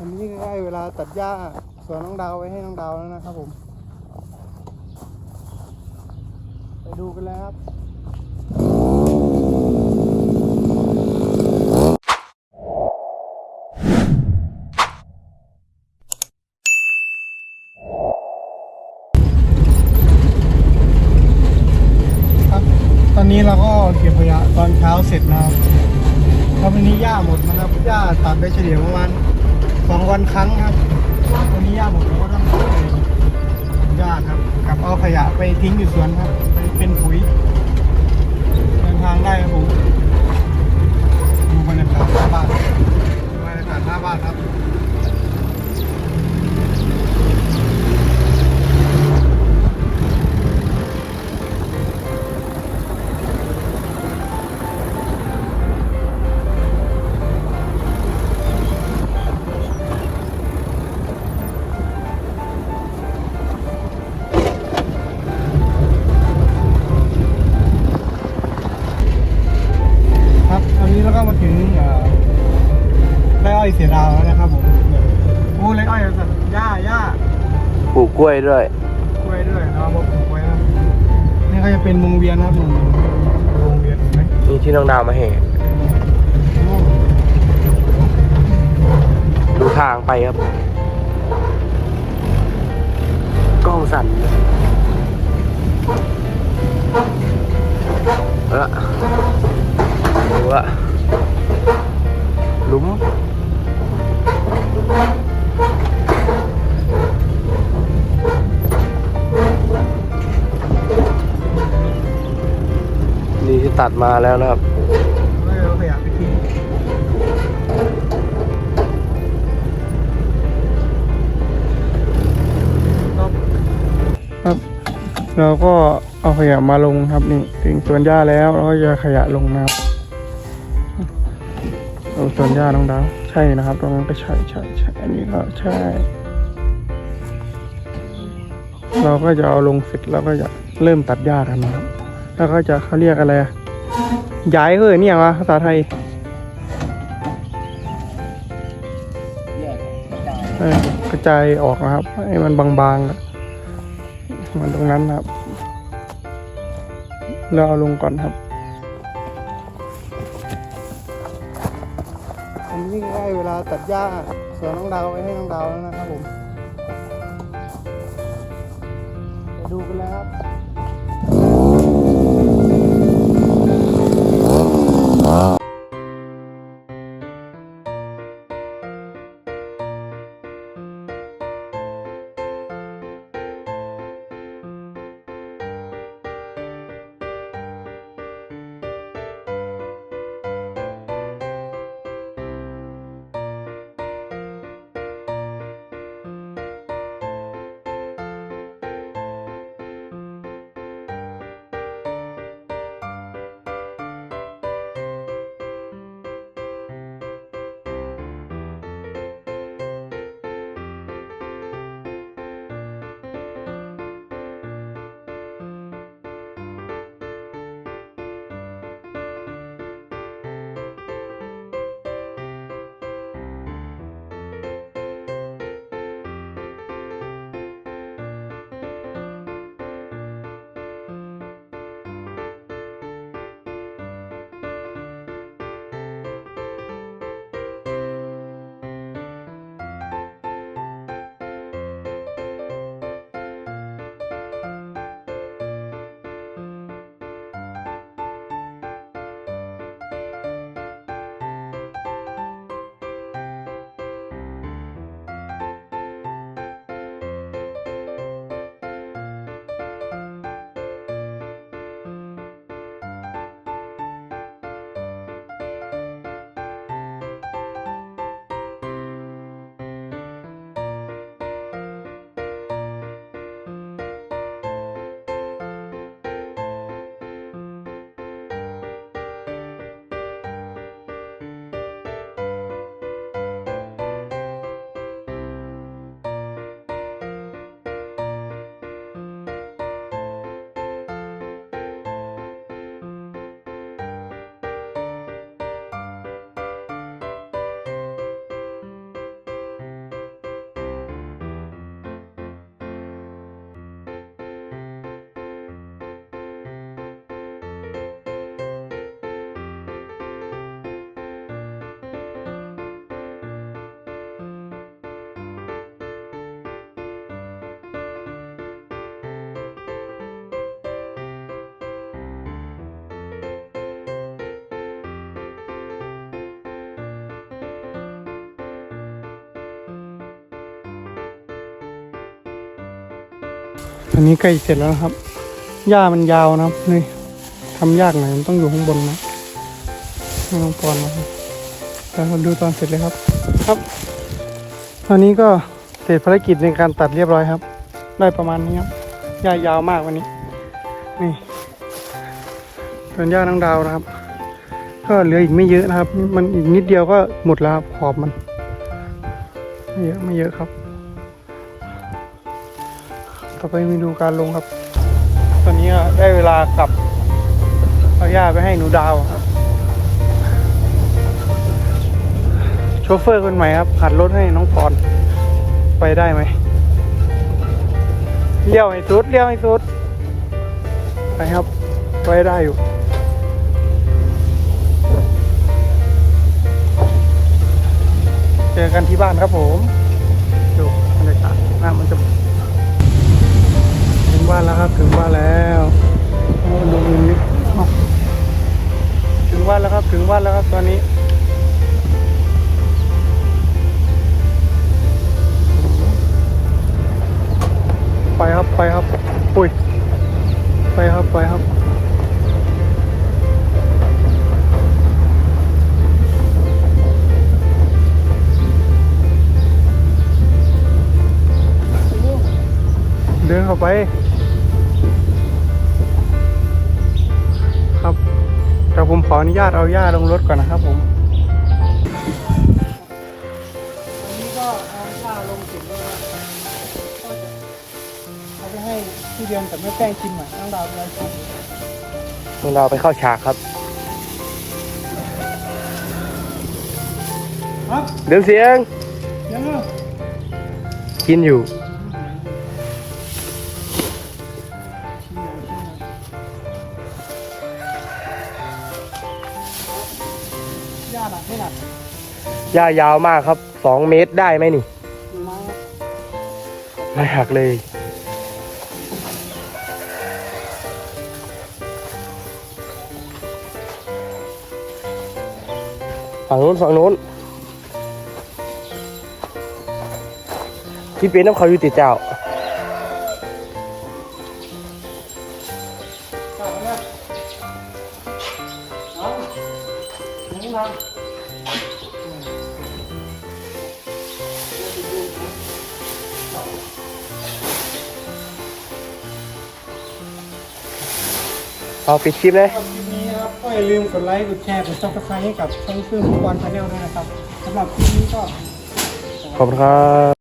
อันนี้ใกล้ๆเวลาตัดหญ้าสวนน้องดาวไว้ให้น้องดาวแล้วนะครับผม ไปดูกันแล้วครับครับตอนนี้เราก็เก็บขยะตอนเช้าเสร็จนะครับครับวันนี้หญ้าหมดนะครับหญ้าตัดไปเฉลี่ยประมาณ สองวันครั้งครับวันนี้ย่าผมดเราก็ต้องไปหญ้าครับกลับเอาขยะไปทิ้งอยู่สวนครับไปเป็นปุ๋ยเดินทางได้ครับผมดูบรรยากาศหน้าบ้านบรรยากาศหน้าบ้านครับ กกล้วยด้วย กล้วยด้วยนะครับผมปลูกไว้ครับนี่ก็จะเป็นวงเวียนนะครับวงเวียนเห็นไหมนี่ที่น้องดาวมาเห็นดูทางไปครับ กล้องสั่น ตัดมาแล้วนะครับก็เอาขยะไปทิ้งครับ เราก็เอาขยะมาลงครับนี่ถึงสวนหญ้าแล้วเราก็จะขยะลงนะครับเอาสวนหญ้าน้องดาวใช่นะครับ ตรงนั้นก็ใช่ใช่ใช่อันนี้ก็ใช่ เราก็จะเอาลงเสร็จเราก็จะเริ่มตัดหญ้ากันนะครับแล้วก็จะเขาเรียกอะไรอะ ย้ายเฮ้ยนี่ย่างวะภาษาไทยกระจายออกนะครับให้มันบางๆอะมันตรงนั้นครับ เราเอาลงก่อนครับอันนี้ใกล้เวลาตัดหญ้าสวนน้องดาวไว้ให้น้องดาวแล้วนะครับผมไปดูกันแล้วครับ อันนี้ใกล้เสร็จแล้วนะครับ หญ้ามันยาวนะครับนี่ทำยากหน่อยมันต้องอยู่ข้างบนนะไม่ต้องปอนนะครับแต่มาดูตอนเสร็จเลยครับ ครับ ตอนนี้ก็เสร็จภารกิจในการตัดเรียบร้อยครับ ได้ประมาณนี้ครับหญ้ายาวมากวันนี้ นี่ส่วนหญ้านังดาวนะครับ ก็เหลืออีกไม่เยอะนะครับ มันอีกนิดเดียวก็หมดแล้วครับขอบมันไม่เยอะไม่เยอะครับ ต่อไปมีดูการลงครับ ตอนนี้ได้เวลากลับเอาหญ้าไปให้หนูดาวครับ โชเฟอร์คนใหม่ครับหัดรถให้น้องปอนไปได้ไหมเลี้ยวให้สุดเลี้ยวให้สุดไปครับไปได้อยู่เจอกันที่บ้านครับผมดูบรรยากาศน้ำมันจะ บ้านแล้วครับ ถึงบ้านแล้วโอ้ดูนี้ถึงบ้านแล้วครับ ถึงบ้านแล้วครับ ตอนนี้ไปครับไปครับอุ้ยไปครับไปครับเดินเข้าไป ขออนุญาตเอาหญ้าลงรถก่อนนะครับผมอันนี้ก็เอาหญ้าลงเสร็จแล้วนะก็จะเอาไปให้พี่เดือนกับแม่แป้งกินหน่อยน้องดาวเป็นไรครับพวกเราไปเข้าฉากครับครับเดิมเสียงยังไงกินอยู่ หญ้ายาวมากครับสองเมตรได้ไหมนี่ ไม่หักเลย ฝั่งนู้นฝั่งนู้นที่เป็นน้ำเขาอยู่ติดเจ้า เอาปิดคลิปเลยครับคลิปนี้นะครับก็อย่าลืมกดไลค์กดแชร์กดซับสไครต์ให้กับช่องเพื่อนฟุตบอลชาแนลด้วยนะครับสำหรับคลิปนี้ก็ ขอบคุณครับ